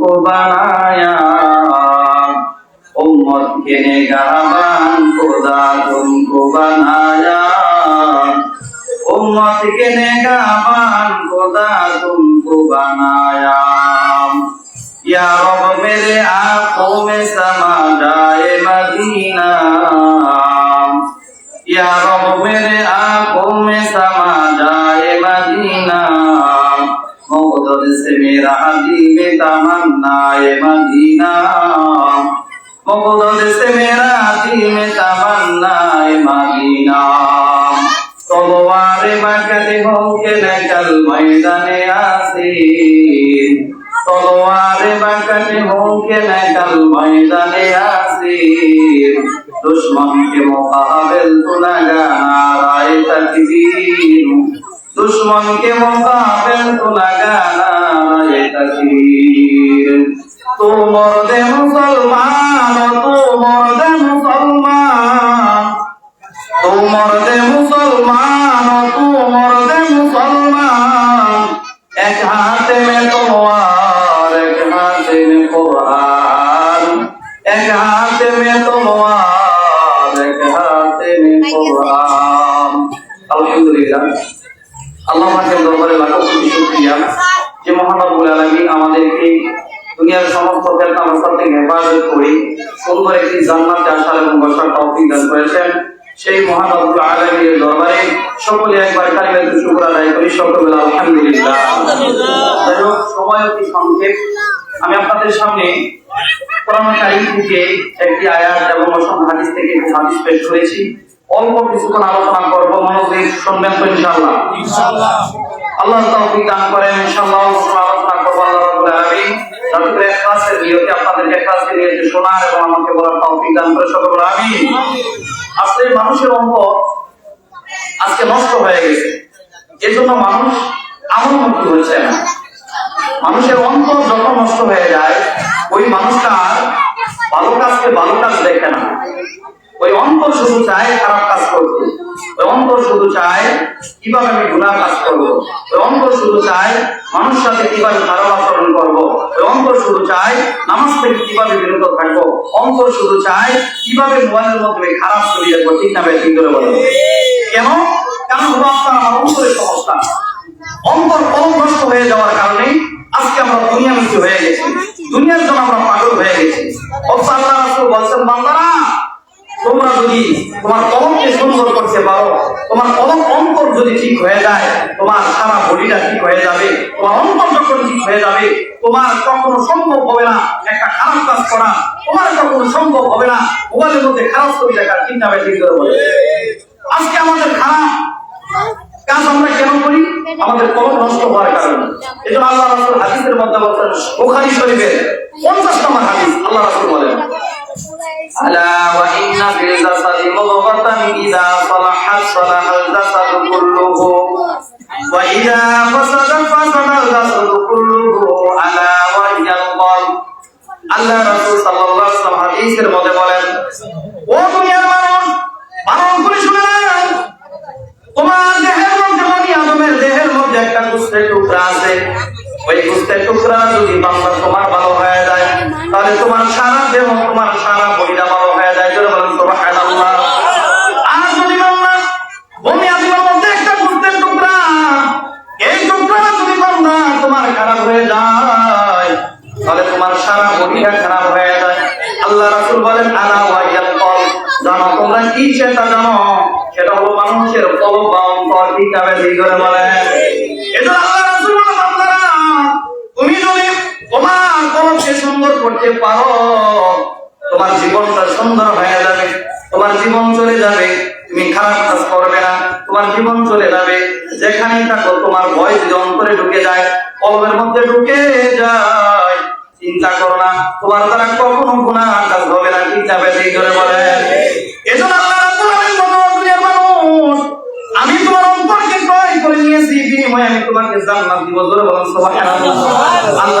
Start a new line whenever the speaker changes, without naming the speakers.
तुमको बनाया उम्मत के निगहबान खुदा तुमको बनाया उम्मत के निगहबान खुदा तुमको बनाया या रब मेरे आंखों में समा जाए मदीना या रब मेरे आंखों में समा जाए मदीना मोहब्बत से मेरा दिल में तमन्ना है मदीना मोहब्बत से मेरा दिल में तमन्ना है मदीना तलवार बकते हो के नकल मैदाने आसीन तलवार बकते हो के नकल मैदाने आसीन दुश्मन के मुकाबिल तू लगा नाराए तकबीर दुश्मन তো মরদে মুসলমান তো মরদে মুসলমান। তো মরদে মুসলমান তো মরদে মুসলমান। এক হাতে মে তোমার এক হাতে মে কোরআন। এক হাতে মে তোমার এক হাতে মে কোরআন। আলহামদুলিল্লাহ। আল্লাহ পাকের দরবারে লাখো কোটি শুকরিয়া। যে মহান রব্বুল আমাদেরকে দুনিয়ার সমস্ত ফেরকা মশাল থেকে হেফাজত করে। সুন্দর একটি জান্নাতে আসার এবং বসার তৌফিক দান করেছেন। সেই মহানবুল আলামিনের দরবারে সকলে একবার কালিমাতুল শুকর আদায় করি। সকলে আলহামদুলিল্লাহ। যাই হোক সময় অতি সংক্ষেপ। আমি আপনাদের সামনে কোরআন কারীম থেকে একটি আয়াত এবং অসংখ্য হাদিস থেকে একটি হাদিস পেশ করেছি। অল্প কিছুক্ষণ আলোচনা করব মনোযোগ শুনবেন তো ইনশাআল্লাহ।
ইনশাআল্লাহ।
আল্লাহ তৌফিক দান করেন ইনশাআল্লাহ। যাতে করে নিয়তে আপনাদেরকে ইখলাসের নিয়তে শোনার এবং আমাকে বলার তৌফিক দান করে সকল বলে আমিন। আজকে মানুষের অন্তর আজকে নষ্ট হয়ে গেছে। এজন্য মানুষ আমলমুখী হয়েছে। না মানুষের অন্তর যখন নষ্ট হয়ে যায় ওই মানুষটা ভালো কাজকে ভালো কাজ দেখে না। ওই অন্তর শুধু চায় খারাপ কাজ করতে। অন্তর শুধু চায়, কীভাবে আমি গুনাহ কাজ করব? অন্তর শুধু চায়, মানুষ সাথে কীভাবে খারাপ আচরণ করব? অন্তর শুধু চায়, নামাজ থেকে কীভাবে বিরত থাকব? অন্তর শুধু চায়, কীভাবে মোবাইলের মধ্যে খারাপ ছবি দেখব ঠিক না ঠিক করে বলো কেন? কারণ হলো আপনার আমার অন্তরের সমস্যা। অন্তর কলম নষ্ট হয়ে যাওয়ার কারণে আজকে আমরা দুনিয়ামুখী হয়ে গেছি। দুনিয়ার জন্য আমরা পাগল হয়ে গেছি। অথচ আল্লাহ রাসূল বলছেন, বান্দারা তোমরা যদি তোমার কলমকে সুন্দর করতে পারো, তোমার কলম অন্তর যদি ঠিক হয়ে যায়, তোমার সারা বডিটা ঠিক হয়ে যাবে, তোমার অন্তর যখন ঠিক হয়ে যাবে, তোমার কখনো সম্ভব হবে না একটা খারাপ কাজ করা, তোমার কখনো সম্ভব হবে না। মোবাইলের মধ্যে খারাপ ছবি দেখা, ঠিক না ঠিক করে আজকে আমাদের খারাপ কাজ আমরা কেন করি? আমাদের কলম নষ্ট হওয়ার কারণে। এই আল্লাহ রাসূল হাদিসের মধ্যে বলছেন, বুখারী শরীফের 50 নম্বর হাদিস আল্লাহ রাসূল বলেন ألا وإن في الجسد مضغة إذا صلحت صلح الجسد كله وإذا فسدت فسد الجسد كله ألا وهي القلب আল্লাহ রাসূল সাল্লাল্লাহু আলাইহি ওয়াসাল্লাম হাদিসের মধ্যে বলেন ও দুনিয়ার মানুষ বারণ করে শুনে নাও তোমার দেহের মধ্যে বনি আদমের দেহের মধ্যে একটা কুষ্ঠের টুকরা আছে ওই কুষ্ঠের টুকরা যদি বান্দা তোমার ভালো হয়ে যায় তাহলে তোমার সারা দেহ তোমার সারা বডিটা ভালো হয়ে যায়। জোরে বলেন সুবহানাল্লাহ। আর যদি বান্দা বনি আদমের মধ্যে একটা কুষ্ঠের টুকরা এই টুকরা যদি বান্দা তোমার খারাপ হয়ে যায় তাহলে তোমার সারা বডিটা খারাপ হয়ে যায়। আল্লাহ রাসূল বলেন আলা ওয়াইয়াল কল জানো তোমরা কি সেটা জানো? সেটা হলো মানুষের কলব বা অন্তর করে এটা আল্লাহ রাসূল বলেন বান্দারা তুমি যদি তোমার কলবকে সুন্দর করতে পারো। তোমার জীবনটা সুন্দর হয়ে যাবে তোমার জীবন চলে যাবে তুমি খারাপ কাজ করবে না তোমার জীবন চলে যাবে। যেখানে থাকো তোমার ভয় যদি অন্তরে ঢুকে যায় কলবের মধ্যে ঢুকে যায়। চিন্তা করো না তোমার দ্বারা কখনো গুনাহ কাজ হবে না কি যাবে সেই করে বলে। এজন্য আমি তোমার অন্তরকে ক্রয় করে নিয়েছি বিনিময়ে আমি তোমাকে জান্নাত দিব। জোরে বলেন সুবহানাল্লাহ। আল্লাহ